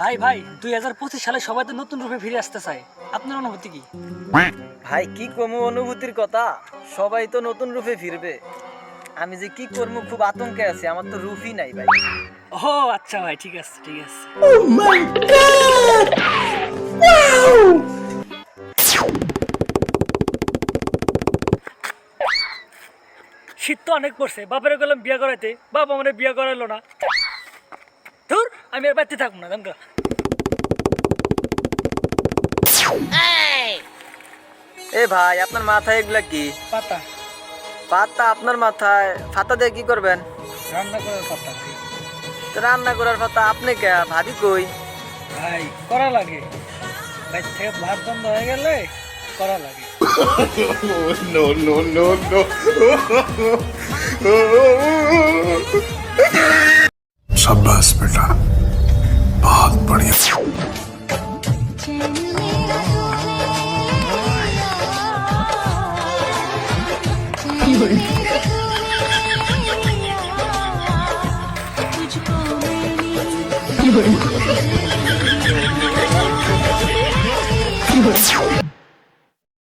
ভাই ভাই দুই হাজার পঁচিশ সালে সবাই তো নতুন রূপে ফিরে আসতে চায়। আপনার অনুভূতি কি? ভাই কি কম অনুভূতির কথা? সবাই তো নতুন রূপে ফিরবে। আমি যে কি করব খুব আতঙ্কে আছি আমার তো রূপই নাই ভাই। ও আচ্ছা ভাই ঠিক আছে ঠিক আছে। ও মাই গড শীত তো অনেক পড়ছে বাপের গেলাম বিয়ে করাইতে বাপ মানে বিয়ে করাইলো না। ধুর আমি আর বাড়িতে থাকব না জানকা এ ভাই আপনার মাথায় এগুলা কি? পাতা। পাতা আপনার মাথায় ফাতা দিয়ে কি করবেন? রান্না করার পাতা। তো রান্না করার পাতা আপনি কে? ভাবি কই? ভাই করা লাগে। ভাই থেকে ভাত বন্ধ হয়ে গেলে করা লাগে। নো বেটা। করি কি করি কি করি